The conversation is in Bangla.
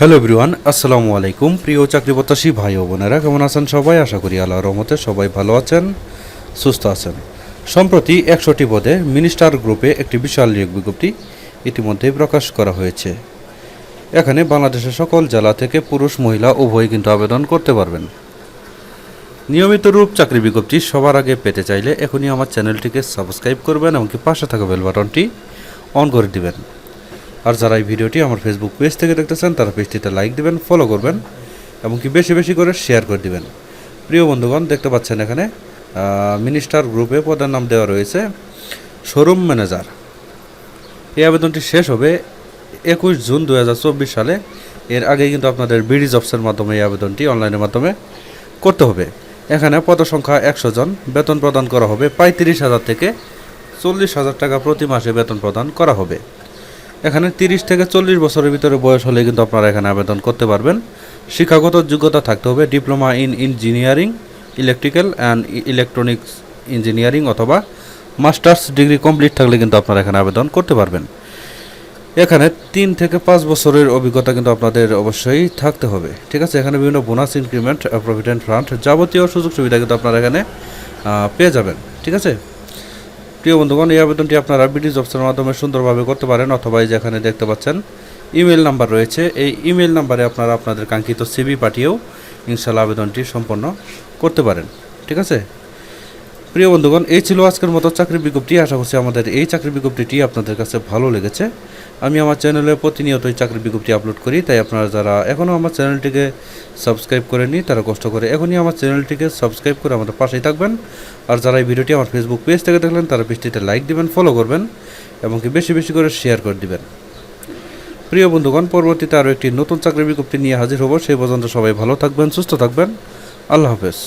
হ্যালো এভরিওয়ান আসসালামু আলাইকুম প্রিয় চাকরি প্রত্যাশী ভাই ও বোনেরা, কেমন আছেন সবাই? আশা করি আল্লাহর রহমতে সবাই ভালো আছেন, সুস্থ আছেন। সম্প্রতি একশোটি পদে মিনিস্টার গ্রুপে একটি বিশাল নিয়োগ বিজ্ঞপ্তি ইতিমধ্যেই প্রকাশ করা হয়েছে। এখানে বাংলাদেশের সকল জেলা থেকে পুরুষ, মহিলা উভয়ই কিন্তু আবেদন করতে পারবেন। নিয়মিত রূপ চাকরি বিজ্ঞপ্তি সবার আগে পেতে চাইলে এখনই আমার চ্যানেলটিকে সাবস্ক্রাইব করবেন এমনকি পাশে থাকা বেল বাটনটি অন করে দিবেন। আর যারা এই ভিডিওটি আমার ফেসবুক পেজ থেকে দেখতেছেন, তারা পেজটিতে লাইক দিবেন ফলো করবেন, এমনকি বেশি বেশি করে শেয়ার করে দিবেন। প্রিয় বন্ধুগণ, দেখতে পাচ্ছেন এখানে মিনিস্টার গ্রুপে পদের নাম দেওয়া রয়েছে শোরুম ম্যানেজার এই আবেদনটি শেষ হবে একুশ জুন দু হাজার চব্বিশ সালে। এর আগে কিন্তু আপনাদের বিডি জবসের মাধ্যমে এই আবেদনটি অনলাইনের মাধ্যমে করতে হবে। এখানে পদসংখ্যা একশো জন, বেতন প্রদান করা হবে পঁয়ত্রিশ হাজার থেকে চল্লিশ হাজার টাকা প্রতি মাসে বেতন প্রদান করা হবে। এখানে তিরিশ থেকে চল্লিশ বছরের ভিতরে বয়স হলে কিন্তু আপনারা এখানে আবেদন করতে পারবেন। শিক্ষাগত যোগ্যতা থাকতে হবে diploma in engineering, electrical and electronics engineering অথবা মাস্টার্স ডিগ্রি কমপ্লিট থাকলে কিন্তু আপনারা এখানে আবেদন করতে পারবেন। এখানে তিন থেকে পাঁচ বছরের অভিজ্ঞতা কিন্তু আপনাদের অবশ্যই থাকতে হবে। ঠিক আছে, এখানে বিভিন্ন বোনাস ইনক্রিমেন্ট প্রভিডেন্ট ফান্ড যাবতীয় সুযোগ সুবিধা কিন্তু আপনারা এখানে পেয়ে যাবেন। ঠিক আছে? প্রিয় বন্ধুগণ, এই আবেদনটি আপনারা বিডি জবসের মাধ্যমে সুন্দরভাবে করতে পারেন অথবা যেখানে দেখতে পাচ্ছেন ইমেল নাম্বার রয়েছে। এই ইমেল নাম্বারে আপনারা আপনাদের কাঙ্ক্ষিত সিবি পাঠিয়েও ইনশাল্লাহ আবেদনটি সম্পন্ন করতে পারেন। ঠিক আছে? প্রিয় বন্ধুগণ, এই ছিল আজকের মতো চাকরি বিজ্ঞপ্তি। আশা করছি আমাদের এই চাকরি বিজ্ঞপ্তিটি আপনাদের কাছে ভালো লেগেছে। আমি আমার চ্যানেলে প্রতিনিয়তই চাকরি বিজ্ঞপ্তি আপলোড করি, তাই আপনারা যারা এখনও আমার চ্যানেলটিকে সাবস্ক্রাইব করেনি তারা কষ্ট করে এখনই আমার চ্যানেলটিকে সাবস্ক্রাইব করে আমাদের পাশেই থাকবেন। আর যারা এই ভিডিওটি আমার ফেসবুক পেজ থেকে দেখলেন, তারা পেজটিতে লাইক দিবেন ফলো করবেন এবং কি বেশি বেশি করে শেয়ার করে দিবেন। প্রিয় বন্ধুগণ, পরবর্তীতে আরও একটি নতুন চাকরি বিজ্ঞপ্তি নিয়ে হাজির হব। সেই পর্যন্ত সবাই ভালো থাকবেন, সুস্থ থাকবেন। আল্লাহ হাফেজ।